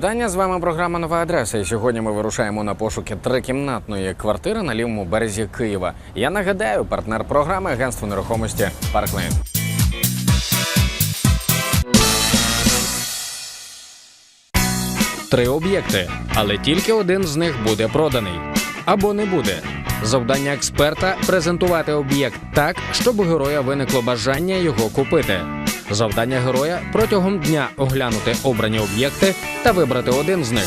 Вітання з вами програма Нова адреса. І сьогодні ми вирушаємо на пошуки трикімнатної квартири на лівому березі Києва. Я нагадаю, партнер програми агентство нерухомості Парклейн. Три об'єкти, але тільки один з них буде проданий або не буде. Завдання експерта презентувати об'єкт так, щоб у героя виникло бажання його купити. Завдання героя протягом дня оглянути обрані об'єкти та вибрати один з них.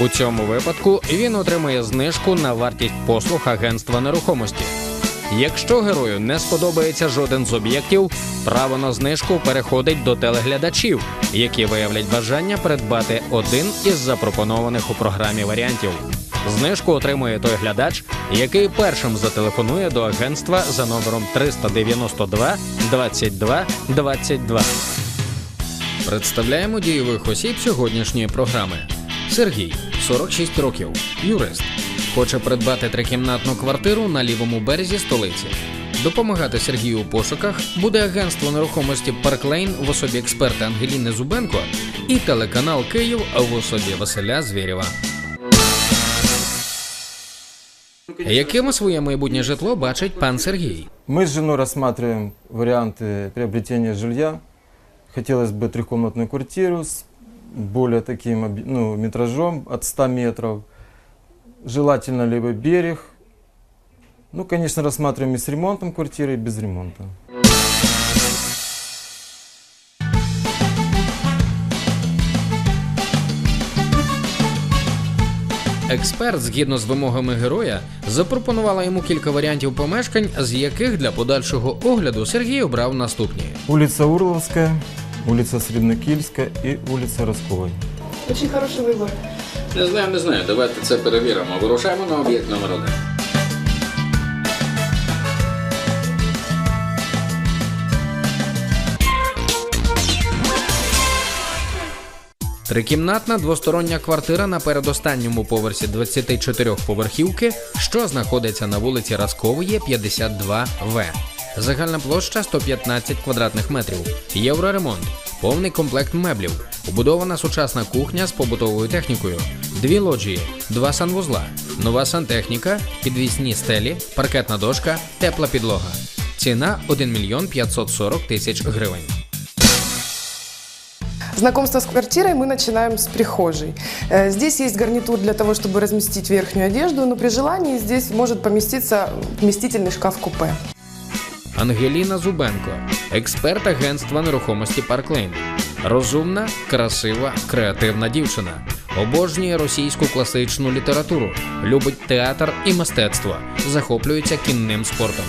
У цьому випадку він отримує знижку на вартість послуг агентства нерухомості. Якщо герою не сподобається жоден з об'єктів, право на знижку переходить до телеглядачів, які виявлять бажання придбати один із запропонованих у програмі варіантів. Знижку отримує той глядач, який першим зателефонує до агентства за номером 392 22 22. Представляємо дійових осіб сьогоднішньої програми. Сергій, 46 років, юрист. Хоче придбати трикімнатну квартиру на лівому березі столиці. Допомагати Сергію у пошуках буде агентство нерухомості Парклейн в особі експерта Ангеліни Зубенко і телеканал Київ в особі Василя Звєрєва. Яким своє майбутнє житло бачить пан Сергій? Мы с женой рассматриваем варианты приобретения жилья. Хотелось бы трехкомнатную квартиру с более таким объ- ну, метражом от 100 метров. Желательно либо берег. Ну, конечно, рассматриваем и с ремонтом квартиры, и без ремонта. Експерт, згідно з вимогами героя, запропонувала йому кілька варіантів помешкань, з яких для подальшого огляду Сергій обрав наступні. Улица Урловская, улица Среднокильская и улица Росковой. Очень хороший выбор. Не знаю, не знаю. Давайте це перевіримо. Вирушаємо на об'єкт номер один. Трикімнатна двостороння квартира на передостанньому поверсі 24-поверхівки, що знаходиться на вулиці Раскової, 52В Загальна площа 115 квадратних метрів. Євроремонт, повний комплект меблів, убудована сучасна кухня з побутовою технікою, дві лоджії, два санвузла, нова сантехніка, підвісні стелі, паркетна дошка, тепла підлога. Ціна 1 мільйон 540 тисяч гривень. Знакомство с квартирой мы начинаем с прихожей. Э, Здесь есть гарнитур для того, чтобы разместить верхнюю одежду, но при желании здесь может поместиться вместительный шкаф-купе. Ангеліна Зубенко, експерт агентства нерухомості Парклейн. Розумна, красива, креативна дівчина. Обожнює російську класичну літературу, любить театр і мистецтво, захоплюється кінним спортом.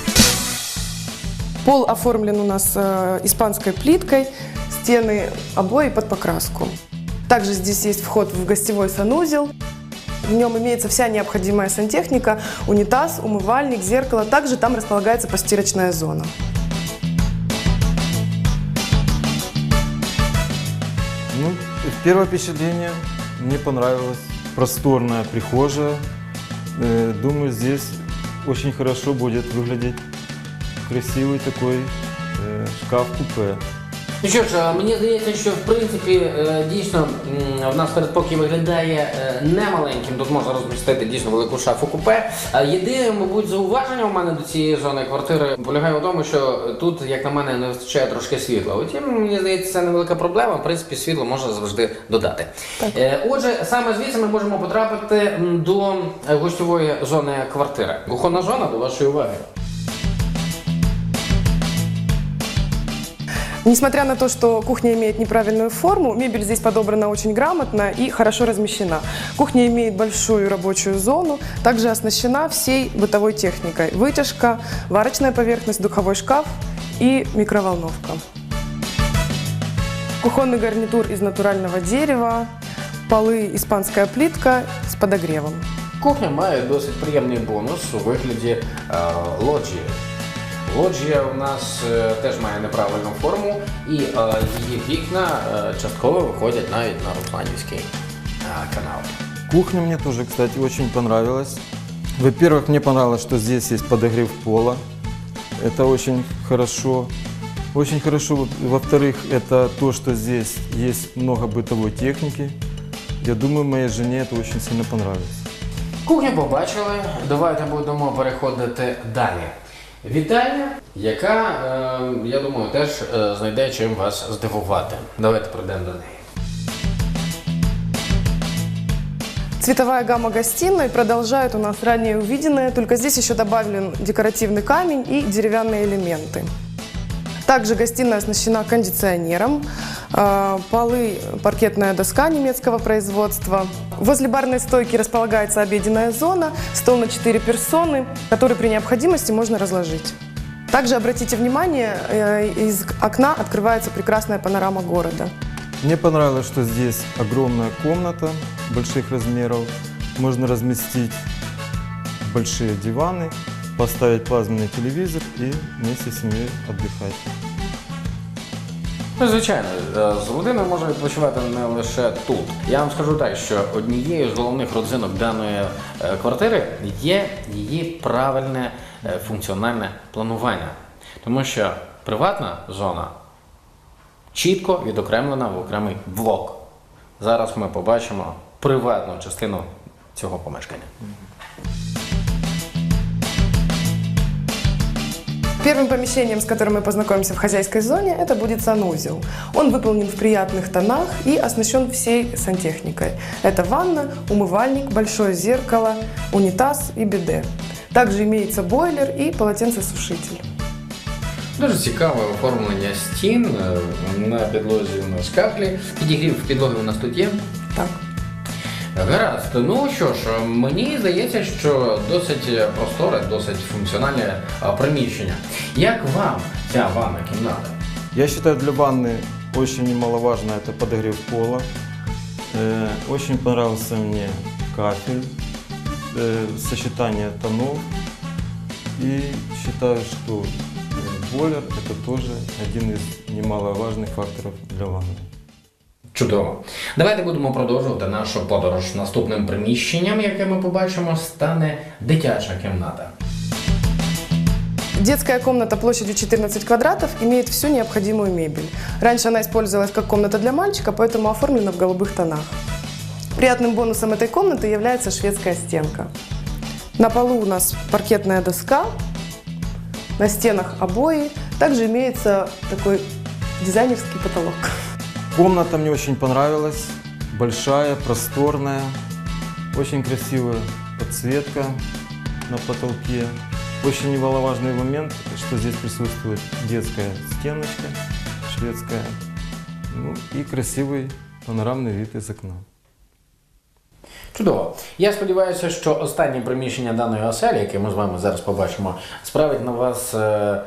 Пол оформлен у нас испанской плиткой, стены обои под покраску. Также здесь есть вход в гостевой санузел. В нем имеется вся необходимая сантехника, унитаз, умывальник, зеркало. Также там располагается постирочная зона. Ну, первое впечатление мне понравилось. Просторная прихожая. Э, Думаю, здесь очень хорошо будет выглядеть красивый такой э, шкаф-купе. Ну що ж, е, мені здається, що в принципі е, дійсно в нас передпокій виглядає е, немаленьким. Тут можна розмістити дійсно велику шафу купе. Єдине, мабуть, зауваження у мене до цієї зони квартири полягає в тому, що тут, як на мене, не вистачає трошки світла. Утім, мені здається, це невелика проблема. В принципі, світло можна завжди додати. Е, Отже, саме звідси ми можемо потрапити до гостьової зони квартири. Кухонна зона до вашої уваги. Несмотря на то, что кухня имеет неправильную форму, мебель здесь подобрана очень грамотно и хорошо размещена. Кухня имеет большую рабочую зону, также оснащена всей бытовой техникой. Вытяжка, варочная поверхность, духовой шкаф и микроволновка. Кухонный гарнитур из натурального дерева, полы испанская плитка с подогревом. Кухня має досить приємний бонус у вигляді е, лоджії. Лоджія у нас е, теж має неправильну форму, і е, її вікна е, частково виходять навіть на Русланівський е, канал. Кухня мне тоже, кстати, очень понравилась. Во-первых, мне понравилось, что здесь есть подогрев пола. Это очень хорошо. Очень хорошо. Во- Во-вторых, это то, что здесь есть много бытовой техники. Я думаю, моей жене это очень сильно понравится. Кухню побачили. Давайте будемо переходити далі. Вітальня, яка, е, я думаю, теж е, знайде чим вас здивувати. Давайте прийдемо до неї. Цветовая гамма гостиной продолжает у нас ранее увиденное, только здесь еще добавлен декоративный камень и деревянные элементы. Также гостиная оснащена кондиционером, э, полы паркетная доска немецкого производства. Возле барной стойки располагается обеденная зона, стол на 4 персоны, который при необходимости можно разложить. Также обратите внимание, э, из окна открывается прекрасная панорама города. Мне понравилось, что здесь огромная комната больших размеров. Можно разместить большие диваны, поставить плазменный телевизор и вместе с семьей отдыхать. Ну, звичайно, е, з родиною можна відпочивати не лише тут. Я вам скажу так, що однією з головних родзинок даної е, квартири є її правильне е, функціональне планування. Тому що приватна зона чітко відокремлена в окремий блок. Зараз ми побачимо приватну частину цього помешкання. Первым помещением, с которым мы познакомимся в хозяйской зоне, это будет санузел. Он выполнен в приятных тонах и оснащен всей сантехникой. Это ванна, умывальник, большое зеркало, унитаз и биде. Также имеется бойлер и полотенцесушитель. Дуже цікаве оформлення стін. е, На підлозі у нас каплі. Підігрів підлоги у нас тут є. Так. Гаразд. Ну що ж, мені здається, що досить просторе, досить функціональне а, приміщення. Як вам ця ванна кімната? Я считаю, для ванны очень немаловажно это подогрев пола. Э, Очень понравился мне кафель, э, сочетание тонов. И считаю, что э, бойлер это тоже один из немаловажных факторов для ванны. Чудово. Давайте будемо продовжувати нашу подорож. Наступним приміщенням, яке ми побачимо, стане дитяча кімната. Детская комната площадью 14 квадратов имеет всю необходимую мебель. Раньше она использовалась как комната для мальчика, поэтому оформлена в голубых тонах. Приятным бонусом этой комнаты является шведская стенка. На полу у нас паркетная доска, на стенах обои. Также имеется такой дизайнерский потолок. Комната мне очень понравилась. Большая, просторная. Очень красивая подсветка на потолке. Очень немаловажный момент, что здесь присутствует детская стеночка шведская. Ну и красивый панорамный вид из окна. Чудово. Я сподіваюся, що останнє приміщення даної оселі, яке ми з вами зараз побачимо, справить на вас е, е,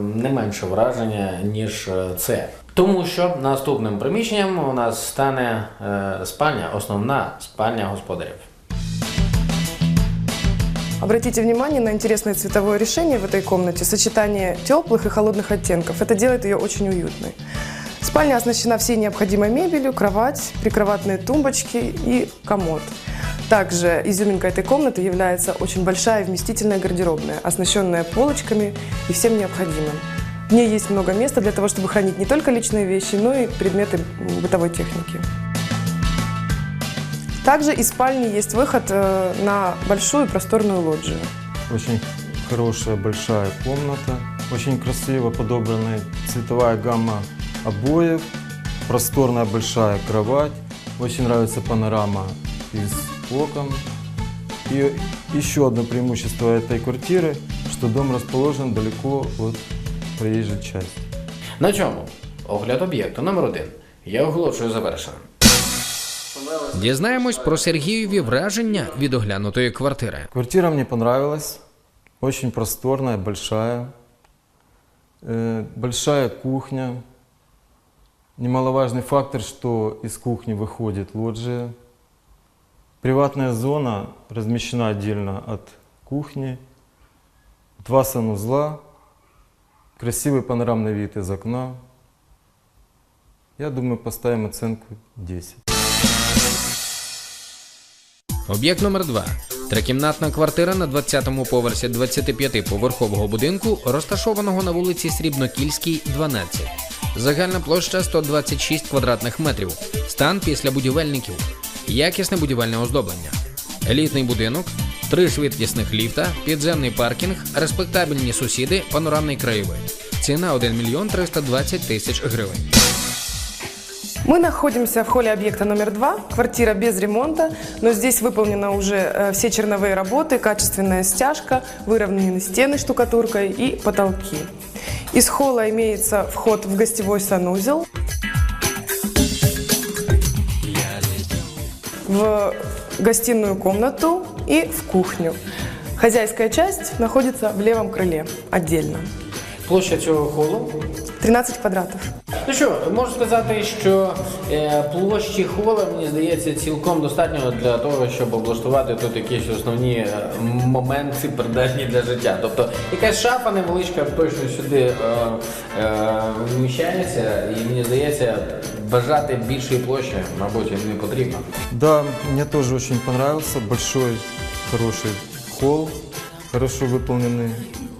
не менше враження, ніж е, це. Тому що наступним приміщенням у нас стане е, спальня, основна спальня господарів. Обратите внимание на интересное цветовое решение в этой комнате, сочетание теплых и холодных оттенков. Это делает ее очень уютной. Спальня оснащена всей необходимой мебелью, кровать, прикроватные тумбочки и комод. Также изюминкой этой комнаты является очень большая вместительная гардеробная, оснащенная полочками и всем необходимым. В ней есть много места для того, чтобы хранить не только личные вещи, но и предметы бытовой техники. Также из спальни есть выход э, на большую просторную лоджию. Очень хорошая большая комната. Очень красиво подобранная цветовая гамма обоев. Просторная большая кровать. Очень нравится панорама из окон. И еще одно преимущество этой квартиры, что дом расположен далеко от проезжей части. На цьому огляд об'єкту номер один. Я оголошую завершеним. Дізнаємось про Сергієві враження від оглянутої квартири. Квартира мне понравилась. Очень просторная, большая. Э, большая кухня. Немаловажный фактор, что из кухни выходит лоджия. Приватная зона размещена отдельно от кухни. Два санузла. Красивый панорамный вид из окна. Я думаю, поставим оценку 10. Об'єкт номер 2 Трикімнатна квартира на 20-му поверсі 25-поверхового будинку, розташованого на вулиці Срібнокільській, 12. Загальна площа 126 квадратних метрів. Стан після будівельників. якісне будівельне оздоблення, елітний будинок, три швидкісних ліфта, підземний паркінг, респектабельні сусіди, панорамний краєвид. Ціна 1 мільйон 320 тисяч гривень. Мы находимся в холле объекта номер два, квартира без ремонта, но здесь выполнены уже э, все черновые работы, качественная стяжка, выровнены стены штукатуркой и потолки. Из холла имеется вход в гостевой санузел, В гостиную комнату и в кухню. Хозяйская часть находится в левом крыле отдельно. Площадь холла? холу. 13 квадратов. Ну що, можу сказати, що е, площі хола, мені здається, цілком достатньо для того, щоб облаштувати тут якісь основні е, моменти придатні для життя. Тобто якась шафа невеличка точно сюди е, вміщається, і мені здається, бажати більшої площі, мабуть, не потрібно. Да, мне тоже очень понравился. Большой, хороший холл, хорошо выполнены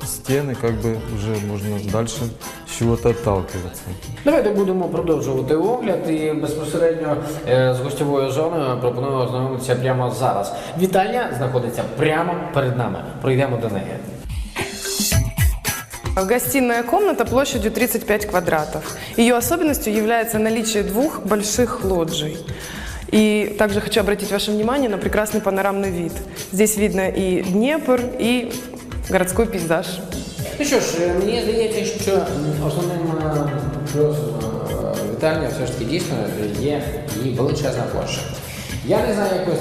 стены, как бы уже можно дальше с чего-то отталкиваться. Давайте будемо продовжувати огляд і безпосередньо е, з гостьовою зоною пропоную ознайомитися прямо зараз. Вітальня знаходиться прямо перед нами. Пройдемо до неї. Гостиная комната площадью 35 квадратов. Ее особенностью является наличие двух больших лоджий. И также хочу обратить ваше внимание на прекрасный панорамный вид. Здесь видно и Днепр, и городской пейзаж. Ну що ж, е, мені здається, що основним плюсом е, вітальні все ж таки дійсно є її величезна площа. Я не знаю, як ви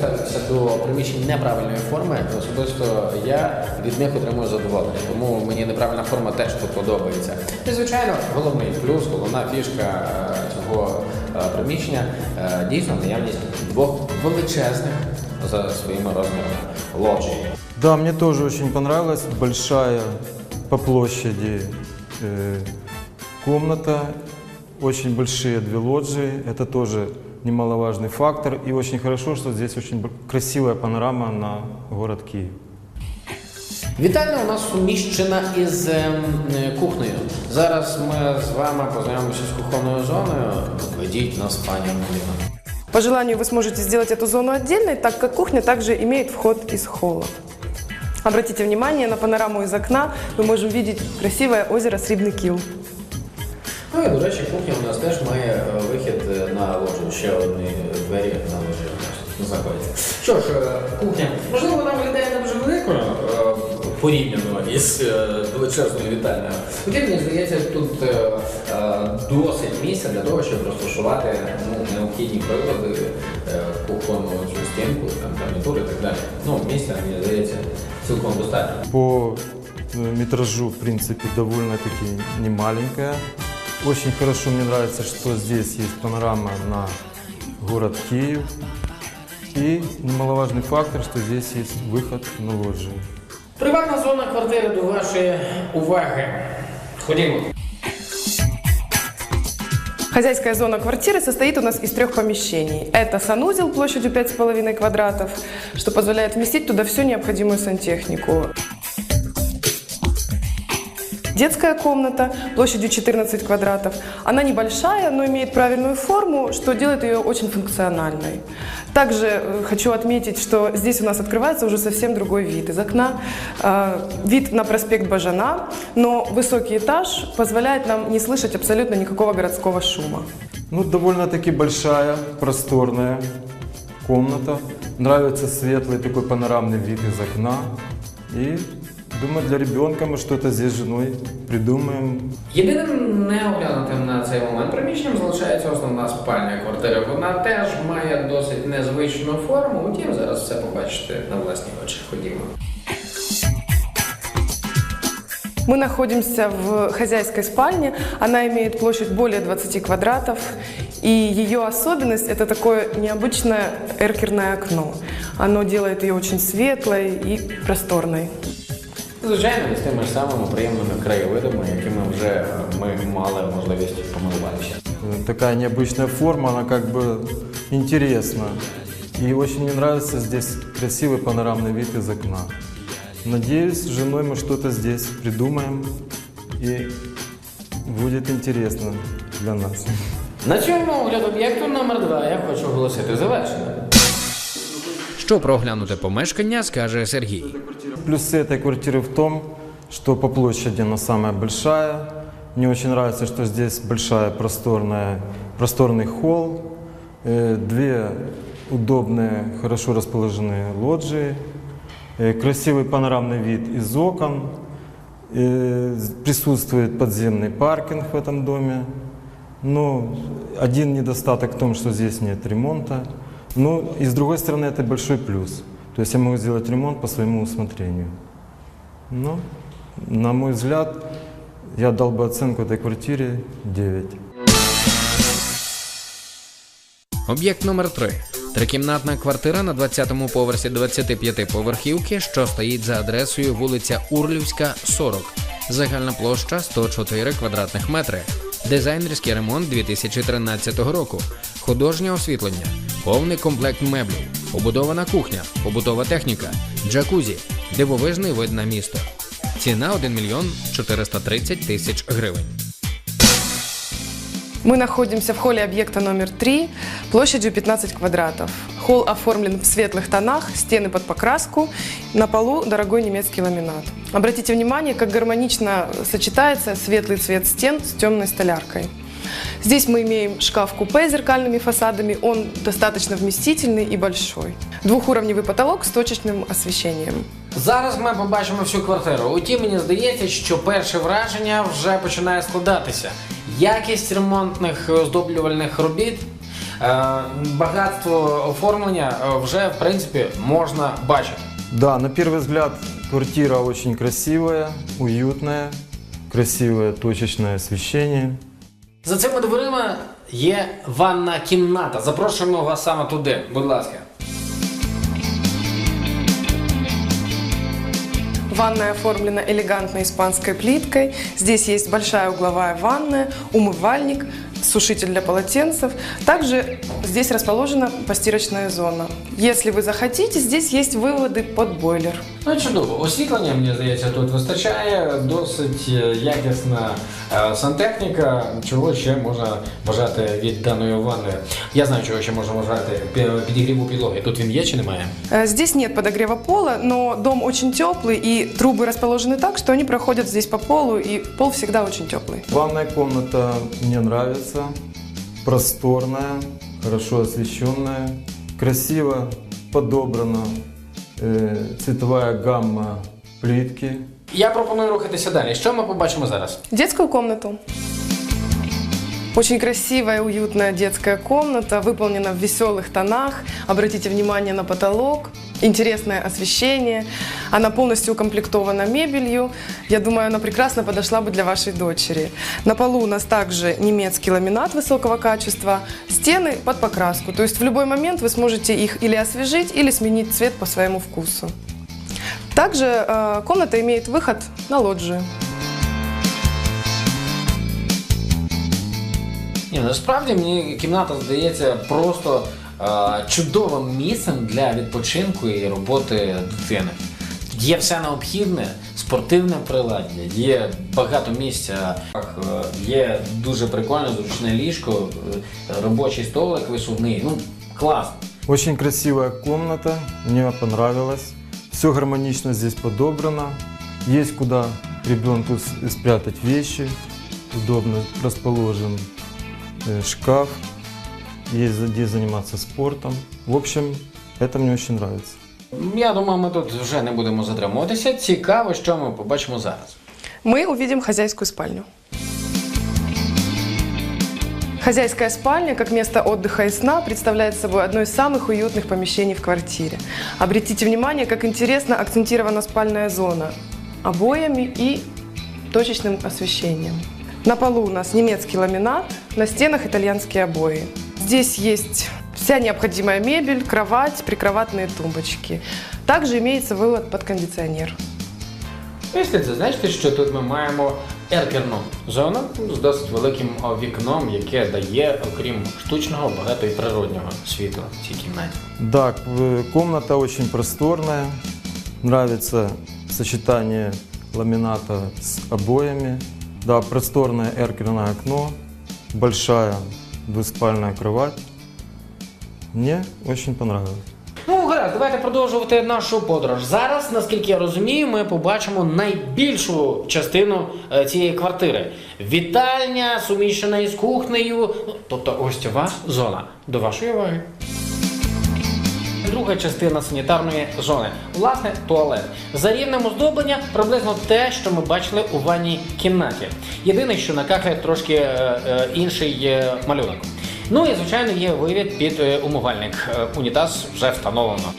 до приміщень неправильної форми. Особисто я від них отримую задоволення, тому мені неправильна форма теж подобається. І звичайно, головний плюс, головна фішка е, цього е, приміщення е, дійсно наявність двох величезних за своїми розмірами лоджій. Да, мне тоже очень понравилась большая по площади э, комната, очень большие две лоджии, это тоже немаловажный фактор. И очень хорошо, что здесь очень б- красивая панорама на город Киев. Вітальня у нас суміщена із ем, е, кухнею. Зараз ми з вами познайомимося з кухонною зоною. Ведіть нас, пані Ангеліна. По желанию вы сможете сделать эту зону отдельной, так как кухня также имеет вход из холла. Обратите внимание на панораму из окна. Мы можем видеть красивое озеро Срібний Кіл. Ну і, до речі, кухня у нас теж має е, вихід е, на ложу. Ще одні двері на ложі у нас тут знаходяться. Що ж, е, кухня, можливо, вона виглядає не дуже великою порівняно із величезною вітальною. Хоча мені здається, тут досить місця для того, щоб розташувати ну, необхідні прилади, кухонну цю стінку, там, гарнітури і так далі. Ну, місця, мені здається, цілком достатньо. По метражу, в принципе, довольно-таки немаленькая. Очень хорошо мне нравится, что здесь есть панорама на город Киев. И немаловажный фактор, что здесь есть выход на лоджии. Приватна зона квартири до вашої уваги. Ходімо. Хозяйская зона квартиры состоит у нас из трех помещений. Это санузел площадью 5,5 квадратов, что позволяет вместить туда всю необходимую сантехнику. Детская комната площадью 14 квадратов. Она небольшая, но имеет правильную форму, что делает ее очень функциональной. Также э, хочу отметить, что здесь у нас открывается уже совсем другой вид из окна. Э, Вид на проспект Бажана, но высокий этаж позволяет нам не слышать абсолютно никакого городского шума. Ну, довольно-таки большая, просторная комната. Нравится светлый такой панорамный вид из окна. И думаю, для ребенка мы что-то здесь с женой придумаем. Єдиним неоглянутим на цей момент приміщенням залишається основна спальня квартири. Вона теж має досить незвичну форму. Утім, зараз все побачите на власні очі. Ходімо. Мы находимся в хозяйской спальне. Она имеет площадь более 20 квадратов. И ее особенность – это такое необычное эркерное окно. Оно делает ее очень светлой и просторной. Звичайно, з тими ж самими приємними краєвидами, якими вже е, ми мали можливість помилуватися. Э, Такая необычная форма, она как бы интересна. И очень мне нравится здесь красивый панорамный вид из окна. Надеюсь, с женой мы что-то здесь придумаем и будет интересно для нас. На цьому огляд об'єкту номер 2 я хочу оголосити завершеним. Що про оглянуте помешкання скаже Сергій. Плюсы этой квартиры в том, что по площади она самая большая. Мне очень нравится, что здесь большая просторная, просторный холл, э, две удобные, хорошо расположенные лоджии, э, красивый панорамный вид из окон, э, присутствует подземный паркинг в этом доме. Но один недостаток в том, что здесь нет ремонта. Ну и с другой стороны, это большой плюс. То есть я могу сделать ремонт по своему усмотрению. Ну, на мой взгляд, я дал бы оценку этой квартире 9. Об'єкт номер 3 Трикімнатна квартира на 20-му поверсі 25-поверхівки, що стоїть за адресою вулиця Урлівська, 40. Загальна площа 104 квадратних метри. Дизайнерський ремонт 2013 року. Художнє освітлення, повний комплект меблів, побудована кухня, побутова техніка, джакузі, дивовижний вид на місто. Ціна 1 мільйон 430 тисяч гривень. Мы находимся в холле объекта номер 3, площадью 15 квадратов. Холл оформлен в светлых тонах, стены под покраску, на полу дорогой немецкий ламинат. Обратите внимание, как гармонично сочетается светлый цвет стен с темной столяркой. Здесь мы имеем шкаф-купе с зеркальными фасадами, он достаточно вместительный и большой. Двухуровневый потолок с точечным освещением. Зараз ми побачимо всю квартиру. Утім, мені здається, що перше враження вже починає складатися. Якість ремонтних оздоблювальних робіт, е, багатство оформлення е, вже в принципі можна бачити. Да, на первый взгляд квартира очень красивая, уютная, красивое точечное освещение. За цими дверима є ванна кімната. Запрошуємо вас саме туди, будь ласка. Ванная оформлена элегантной испанской плиткой. Здесь есть большая угловая ванная, умывальник, сушитель для полотенцев. Также здесь расположена постирочная зона. Если вы захотите, здесь есть выводы под бойлер. Ну чудово, освітлення, мені здається, тут вистачає. Досить е, якісна е, сантехніка. Чого ще можна бажати від даної ванни? Я знаю, чого ще можна бажати Пі- підігріву підлоги. Тут він є чи немає? Э, Здесь нет подогрева пола, но дом очень теплый и трубы расположены так, что они проходят здесь по полу, и пол всегда очень теплый. Ванная комната мне нравится, Просторная, хорошо освещенная, красиво подобрана э, цветовая гамма плитки. Я пропоную рухатися далі. Що ми побачимо зараз? Детскую комнату. Очень красивая, уютная детская комната, выполнена в веселых тонах. Обратите внимание на потолок, интересное освещение. Она полностью укомплектована мебелью. Я думаю, она прекрасно подошла бы для вашей дочери. На полу у нас также немецкий ламинат высокого качества, стены под покраску. То есть в любой момент вы сможете их или освежить, или сменить цвет по своему вкусу. Также э, комната имеет выход на лоджию. Ні, насправді мені кімната здається просто е, чудовим місцем для відпочинку і роботи дитини. Є все необхідне, спортивне приладдя, є багато місця, е, є дуже прикольне зручне ліжко, е, робочий столик висувний. Ну, класно. Очень красивая комната, мне понравилось. Все гармонично здесь подобрано. Есть куда ребенку спрятать вещи. Удобно расположен шкаф. Есть где заниматься спортом. В общем, это мне очень нравится. Я думаю, ми тут вже не будемо затримуватися. Цікаво, що ми побачимо зараз. мы увидим хозяйскую спальню. Хозяйская спальня, как место отдыха и сна, представляет собой одно из самых уютных помещений в квартире. Обратите внимание, как интересно акцентирована спальная зона обоями и точечным освещением. На полу у нас немецкий ламинат, на стенах итальянские обои. Здесь есть вся необходимая мебель, кровать, прикроватные тумбочки. Также имеется вывод под кондиционер. Після це значить, що тут ми маємо еркерну зону з досить великим вікном, яке дає, окрім штучного, багато і природнього світла в цій кімнаті. Да, комната очень просторная. Нравится сочетание ламината с обоями. Да, просторное эркерное окно, большая двуспальная кровать. Мне очень понравилось. Ну, гаразд, давайте продовжувати нашу подорож. Зараз, наскільки я розумію, ми побачимо найбільшу частину е, цієї квартири. Вітальня, суміщена із кухнею, ну, тобто гостьова зона. До вашої уваги. Друга частина санітарної зони. Власне, туалет. За рівнем оздоблення приблизно те, що ми бачили у ванній кімнаті. Єдине, що на кахлях трошки е, е, інший е, малюнок. Ну і звичайно є вивід під е, умивальник. Е, унітаз вже встановлено.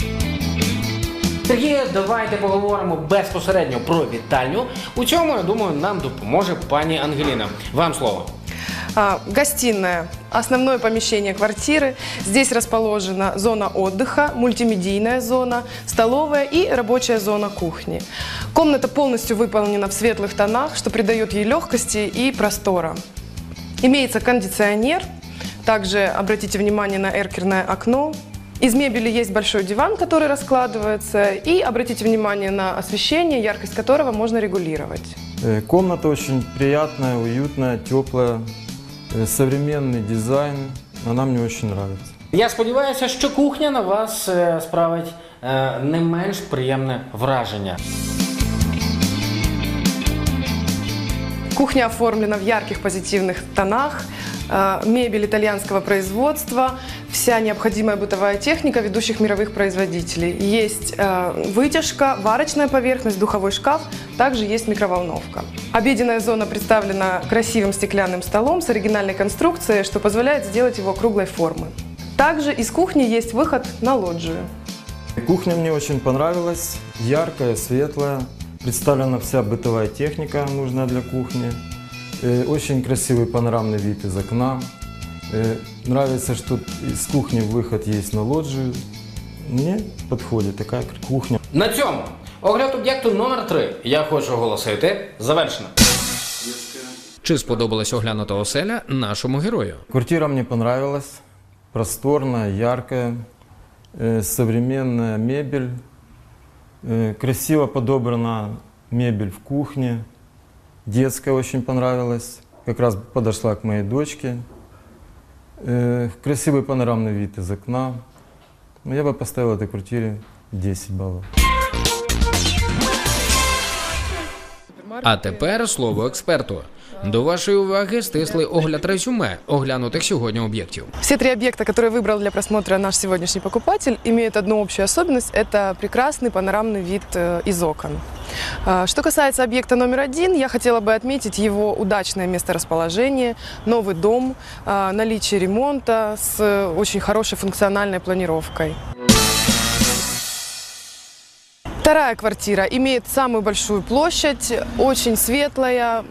Сергію, давайте поговоримо безпосередньо про вітальню. У цьому, я думаю, нам допоможе пані Ангеліна. Вам слово. А, Гостиная – основное помещение квартиры. Здесь расположена зона отдыха, мультимедийная зона, столовая и рабочая зона кухни. Комната полностью выполнена в светлых тонах, что придает ей легкости и простора. Имеется кондиционер. Также обратите внимание на эркерное окно. Из мебели есть большой диван, который раскладывается. И обратите внимание на освещение, яркость которого можно регулировать. Э, Комната очень приятная, уютная, теплая, современный дизайн. Она мне очень нравится. Я сподіваюся, що кухня на вас е, справить е, не менш приємне враження. Кухня оформлена в ярких позитивных тонах. Э, Мебель итальянского производства, вся необходимая бытовая техника ведущих мировых производителей. Есть э, вытяжка, варочная поверхность, духовой шкаф, также есть микроволновка. Обеденная зона представлена красивым стеклянным столом с оригинальной конструкцией, что позволяет сделать его круглой формы. Также из кухни есть выход на лоджию. Кухня мне очень понравилась, яркая, светлая. Представлена вся бытовая техника, нужная для кухни. Э, Очень красивый панорамный вид из окна. Э, Нравится, что из кухни выход есть на лоджию. Мне подходит такая кухня. На цьому огляд об'єкту номер 3 я хочу оголосити завершено. Чи сподобалась оглянута оселя нашому герою? Квартира мне понравилась. Просторная, яркая, э, современная мебель. Э, Красиво подобрана мебель в кухне. Детская очень понравилась. Как раз подошла к моей дочке. Э, Красивый панорамный вид из окна. Ну, Я бы поставил этой квартире 10 баллов. А тепер слово експерту. До вашої уваги стислий огляд резюме оглянутих сьогодні об'єктів. Все три объекта, которые выбрал для просмотра наш сегодняшний покупатель, имеют одну общую особенность – это прекрасный панорамный вид э, из окон. А, Что касается объекта номер один, я хотела бы отметить его удачное месторасположение, новый дом, а, наличие ремонта с э, очень хорошей функциональной планировкой. Вторая квартира имеет самую большую площадь, очень светлая,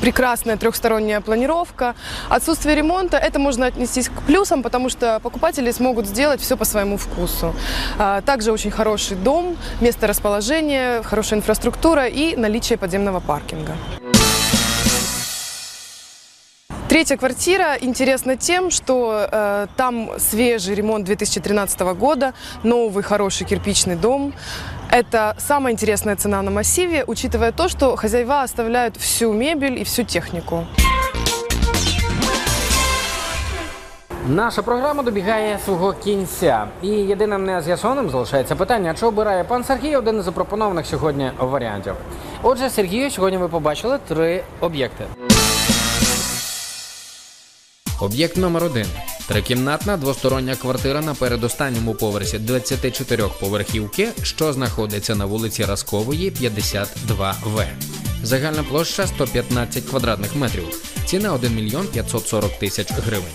прекрасная трехсторонняя планировка. Отсутствие ремонта это можно отнестись к плюсам, потому что покупатели смогут сделать все по своему вкусу. А, Также очень хороший дом, место расположения, хорошая инфраструктура и наличие подземного паркинга. Третья квартира интересна тем, что э, там свежий ремонт 2013 года, новый хороший кирпичный дом. Это самая интересная цена на массиве, учитывая то, что хозяева оставляют всю мебель и всю технику. Наша програма добігає свого кінця. І єдиним нез'ясованим залишається питання, чи обирає пан Сергій один із запропонованих сьогодні варіантів. Отже, Сергію, сьогодні ви побачили три об'єкти. Об'єкт номер 1 Трикімнатна двостороння квартира на передостанньому поверсі 24 поверхівки, що знаходиться на вулиці Раскової, 52В. Загальна площа 115 квадратних метрів. Ціна 1 мільйон 540 тисяч гривень.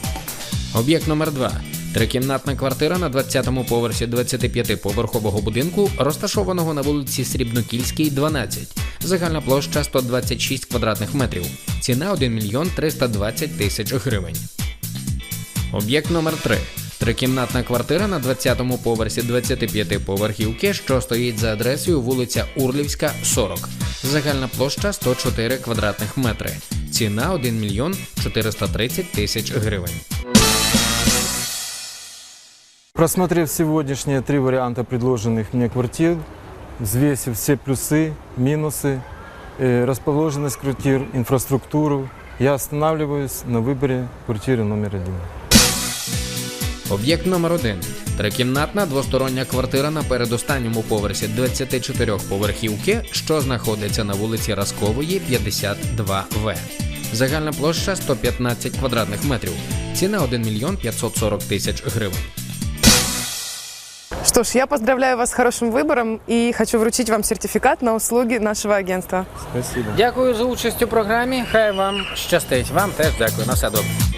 Об'єкт номер 2 Трикімнатна квартира на 20-му поверсі 25-поверхового будинку, розташованого на вулиці Срібнокільській, 12. Загальна площа 126 квадратних метрів. Ціна 1 мільйон 320 тисяч гривень. Об'єкт номер 3 Трикімнатна квартира на 20-му поверсі 25-поверхівки, що стоїть за адресою вулиця Урлівська, 40. Загальна площа 104 квадратних метри. Ціна 1 мільйон 430 тисяч гривень. Просмотрев сегодняшние три варианта предложенных мне квартир, взвесив все плюсы, минусы, э, расположенность квартир, инфраструктуру, я останавливаюсь на выборе квартиры номер один. Об'єкт номер 1 Трикімнатна двостороння квартира на передостанньому поверсі 24-поверхівки, що знаходиться на вулиці Раскової, 52В. Загальна площа 115 квадратних метрів. Ціна 1 мільйон 540 тисяч гривень. Что ж, я поздравляю вас с хорошим выбором и хочу вручить вам сертификат на услуги нашего агентства. Спасибо. Дякую за участь у програмі. Хай вам щастить. Вам теж дякую. На все добре.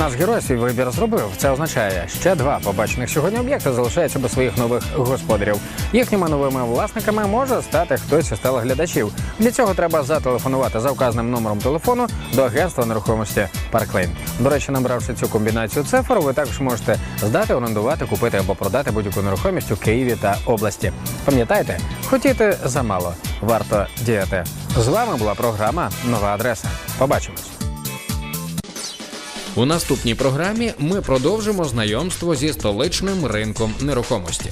Наш герой свій вибір зробив. Це означає, ще два побачених сьогодні об'єкти залишаються без своїх нових господарів. Їхніми новими власниками може стати хтось із телеглядачів. Для цього треба зателефонувати за вказаним номером телефону до агентства нерухомості Парклейн. До речі, набравши цю комбінацію цифр, ви також можете здати, орендувати, купити або продати будь-яку нерухомість у Києві та області. Пам'ятайте, хотіти замало, варто діяти. З вами була програма Нова адреса. Побачимось. У наступній програмі ми продовжимо знайомство зі столичним ринком нерухомості.